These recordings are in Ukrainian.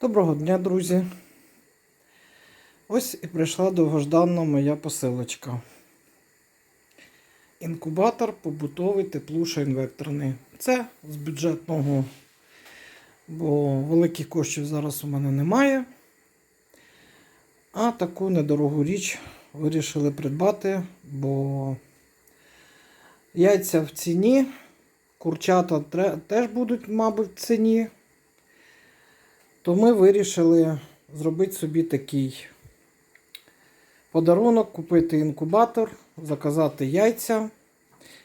Доброго дня, друзі. Ось і прийшла довгожданна моя посилочка. Інкубатор побутовий теплуша інвекторний. Це з бюджетного, бо великих коштів зараз у мене немає. А таку недорогу річ вирішили придбати, бо яйця в ціні, курчата теж будуть, мабуть, в ціні. То ми вирішили зробити собі такий подарунок, купити інкубатор, заказати яйця.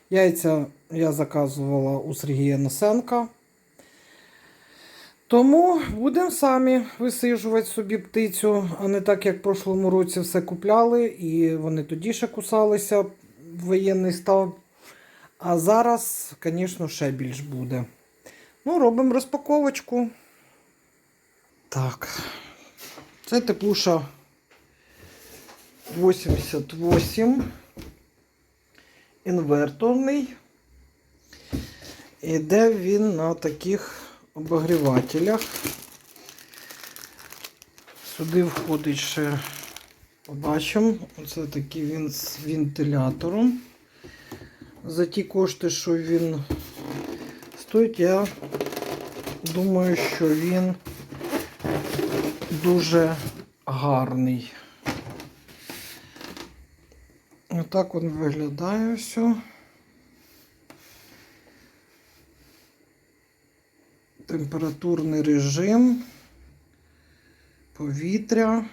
Яйця я заказувала у Сергія Носенка. Тому будемо самі висижувати собі птицю, а не так, як в прошлому році все купляли, і вони тоді ще кусалися в воєнний стан. А зараз, звісно, ще більш буде. Ну, робимо розпаковочку. Так. Це теплуша 88. Інверторний. Іде він на таких обогрівателях. Сюди входить ще, побачимо, оце такий він з вентилятором. За ті кошти, що він стоїть, я думаю, що він дуже гарний. Отак він виглядає все. Температурний режим, повітря.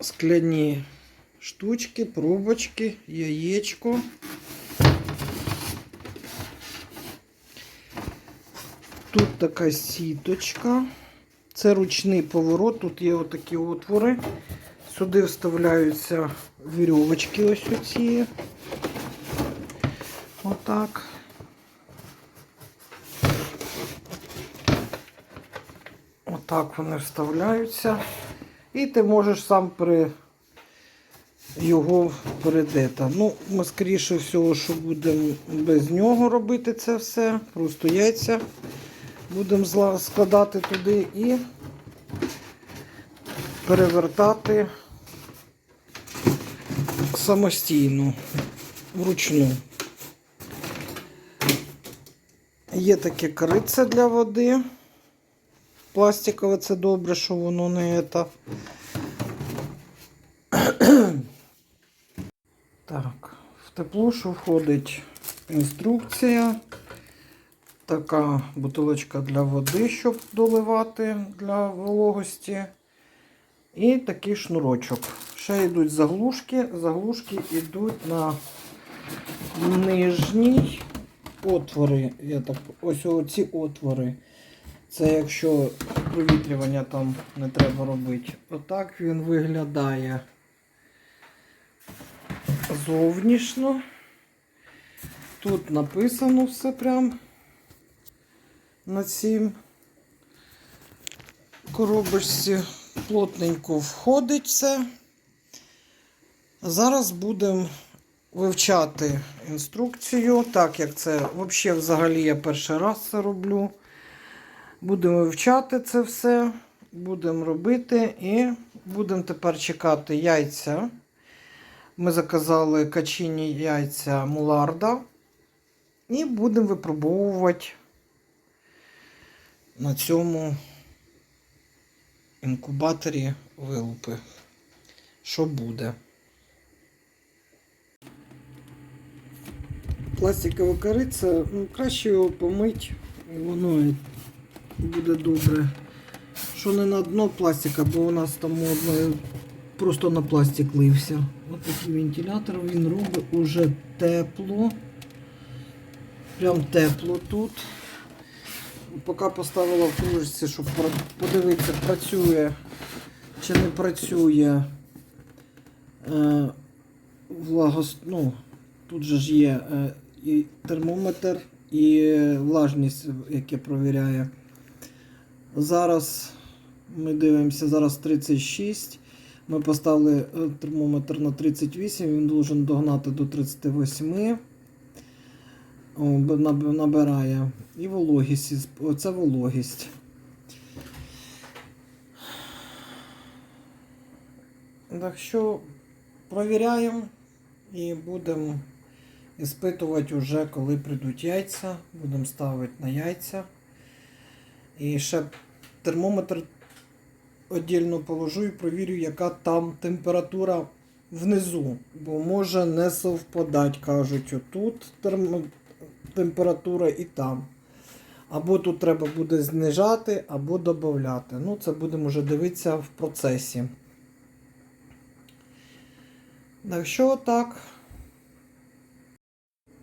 Скляні штучки, пробочки, яєчко. Тут така сіточка. Це ручний поворот. Тут є отакі отвори. Сюди вставляються вірьовочки ось оці. Отак. Отак вони вставляються. І ти можеш сам при його передета. Ну, ми скоріше всього, що будемо без нього робити це все. Просто яйця будемо складати туди і перевертати самостійно, вручну. Є таке корице для води. Пластикове це добре, що воно не це. Так, в теплушу входить інструкція. Така бутилочка для води, щоб доливати для вологості. І такий шнурочок. Ще йдуть заглушки. Заглушки йдуть на нижній отвори. Я так, ось оці отвори. Це якщо провітрювання там не треба робити. Отак він виглядає зовнішньо. Тут написано все прям на цім коробочці плотненько входить все. Зараз будемо вивчати інструкцію, так як це взагалі, взагалі я перший раз це роблю. Будемо вивчати це все, будемо робити і будемо тепер чекати яйця. Ми заказали качині яйця муларда. І будемо випробовувати на цьому інкубаторі вилупи. Що буде? Пластикове кориця, ну, краще його помить, і воно буде добре. Що не на дно пластика, бо у нас там одно просто на пластик лився. Ось такий вентилятор, він робить уже тепло. Прям тепло тут. Поки поставила в кружці, щоб подивитися, працює чи не працює е, влагос... ну, тут же ж є е, і термометр, і влажність, яке провіряє. Зараз ми дивимося, зараз 36. Ми поставили е, термометр на 38, він должен догнати до 38. Набирає. І вологість. Оце вологість. Так що провіряємо і будемо іспитувати вже, коли прийдуть яйця. Будемо ставити на яйця. І ще термометр віддільно положу і провірю, яка там температура внизу. Бо може не совпадать, кажуть, отут термо... температура і там. Або тут треба буде знижати, або додати. Ну, це будемо вже дивитися в процесі. Так що так.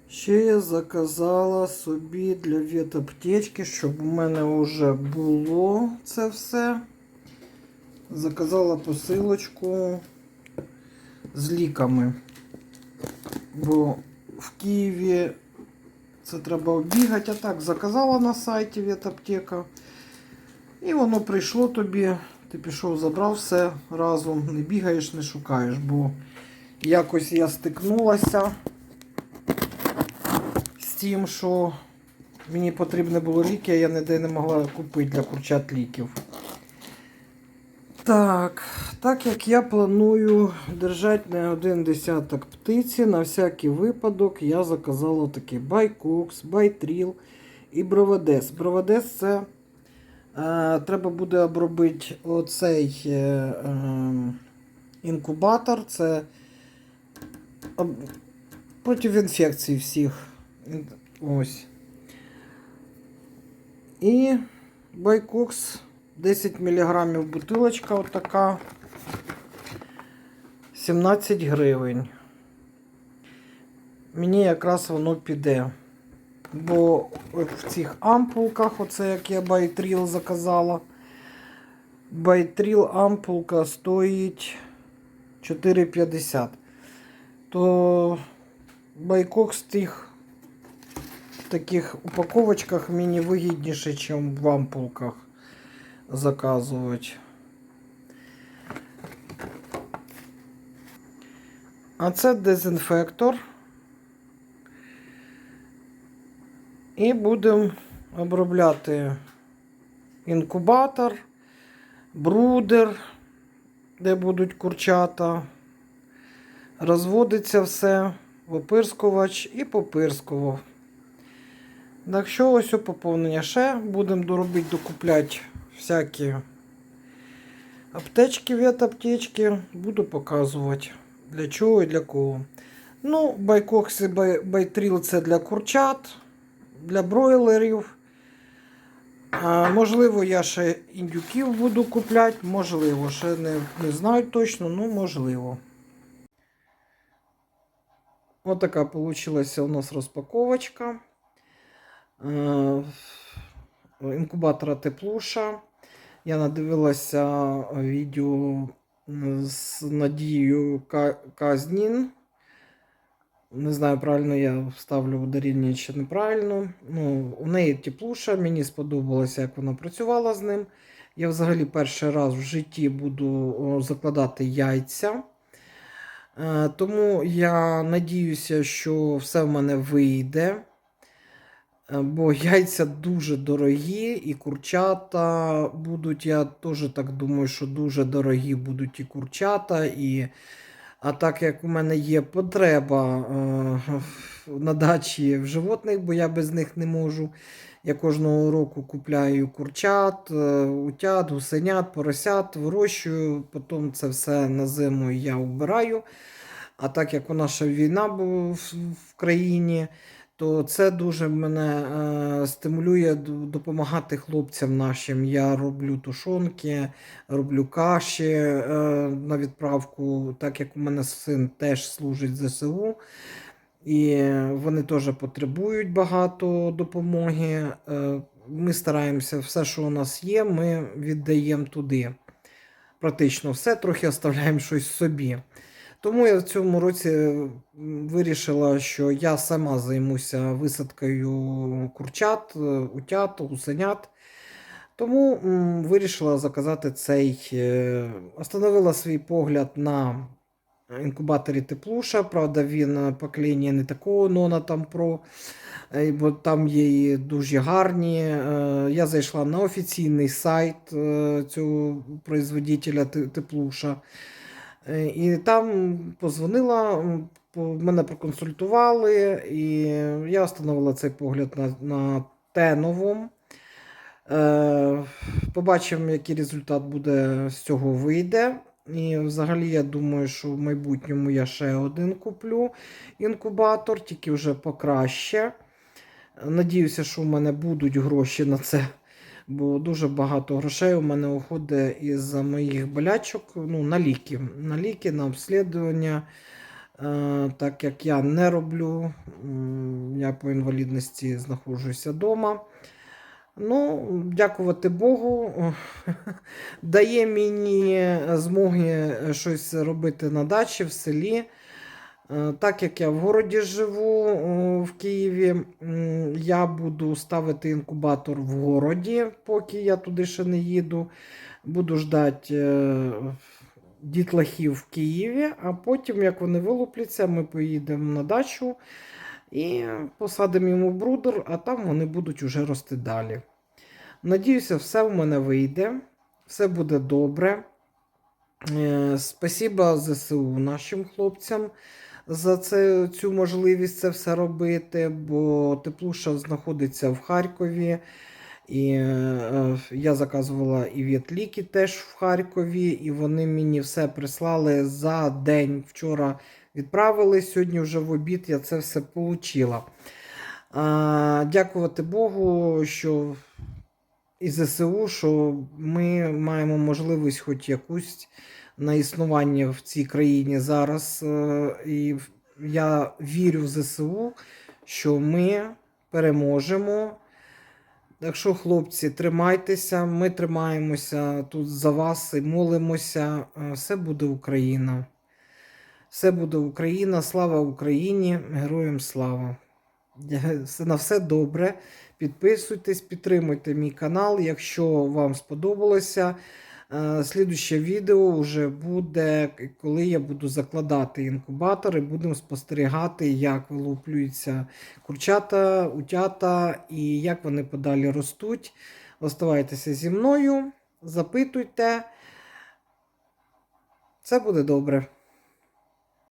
Ще я заказала собі для ветаптечки, щоб у мене вже було це все. Заказала посилочку з ліками. Бо в Києві це треба оббігати. А так заказала на сайті ветаптека. І воно прийшло тобі. Ти пішов, забрав все разом, не бігаєш, не шукаєш, бо якось я стикнулася з тим, що мені потрібне було ліки, а я ніде не могла купити для курчат ліків. Так, так як я планую держати не один десяток птиці, на всякий випадок я заказала такі байкокс, байтріл і бровадес. Бровадес це е, треба буде обробити оцей е, е, інкубатор. Це об- проти інфекцій всіх. Ось. І байкокс 10 мг бутилочка отака. 17 гривень. Мені якраз воно піде. Бо в цих ампулках, оце як я байтріл заказала. Байтріл ампулка стоїть 4,50. То байкокс тих в таких упаковочках мені вигідніше, ніж в ампулках заказувати. А це дезінфектор. І будемо обробляти інкубатор, брудер, де будуть курчата. Розводиться все, опирскувач і попирскував. Так що ось у поповнення ще будемо доробити, докупляти всякі аптечки від аптечки. Буду показувати для чого і для кого. Ну, байкокс і бай, байтріл це для курчат, для бройлерів. А, можливо, я ще індюків буду купляти, можливо, ще не, не знаю точно, ну можливо. Ось така вийшла у нас розпаковочка. Інкубатора теплуша. Я надивилася відео з Надією Казнін. Не знаю, правильно я вставлю ударіння чи неправильно. Ну, у неї теплуша, мені сподобалося, як вона працювала з ним. Я взагалі перший раз в житті буду закладати яйця. Е, Тому я надіюся, що все в мене вийде. Е, Бо яйця дуже дорогі, і курчата будуть, я теж так думаю, що дуже дорогі будуть і курчата. І... А так як у мене є потреба е, на дачі в животних, бо я без них не можу. Я кожного року купляю курчат, е, утят, гусенят, поросят, вирощую, потім це все на зиму я вбираю. А так як у нас ще війна була в країні, то це дуже мене е, стимулює допомагати хлопцям нашим. Я роблю тушонки, роблю каші е, на відправку, так як у мене син теж служить ЗСУ. І вони теж потребують багато допомоги. Е, Ми стараємося, все, що у нас є, ми віддаємо туди. Практично все, трохи оставляємо щось собі. Тому я в цьому році вирішила, що я сама займуся висадкою курчат, е, утят, гусенят. Тому вирішила заказати цей. е, Остановила свій погляд на інкубаторі Теплуша. Правда, він е, не такого Нона там е, бо там є дуже гарні. Е, Я зайшла на офіційний сайт е, цього производителя Теплуша. Е, І там позвонила, мене проконсультували, і я встановила цей погляд на, на те новому. Е, Побачимо, який результат буде з цього вийде. І взагалі я думаю, що в майбутньому я ще один куплю інкубатор, тільки вже покраще. Надіюся, що в мене будуть гроші на це, бо дуже багато грошей у мене уходить із моїх болячок ну, на ліки. На ліки, на обслідування. Е, Так як я не роблю, я по інвалідності знаходжуся вдома. Ну, дякувати Богу, дає мені змоги щось робити на дачі в селі. Е, Так як я в городі живу в Києві, я буду ставити інкубатор в городі, поки я туди ще не їду. Буду ждати е, дітлахів в Києві, а потім, як вони вилупляться, ми поїдемо на дачу і посадимо йому брудер, а там вони будуть уже рости далі. Надіюся, все в мене вийде, все буде добре. Е, Спасіба ЗСУ нашим хлопцям за це, цю можливість це все робити, бо Теплуша знаходиться в Харкові. І е, я заказувала і вітліки теж в Харкові, і вони мені все прислали за день. Вчора відправили, сьогодні вже в обід я це все отримала. Дякувати Богу, що і ЗСУ, що ми маємо можливість хоч якусь на існування в цій країні зараз. Е, І я вірю в ЗСУ, що ми переможемо. Так що, хлопці, тримайтеся, ми тримаємося тут за вас і молимося. Е, Все буде Україна. Все буде Україна, слава Україні, героям слава. Все- На все добре. Підписуйтесь, підтримуйте мій канал. Якщо вам сподобалося, е, слідуще відео вже буде, коли я буду закладати інкубатори, будемо спостерігати, як вилуплюються курчата, утята і як вони подалі ростуть. Оставайтеся зі мною, запитуйте. Це буде добре.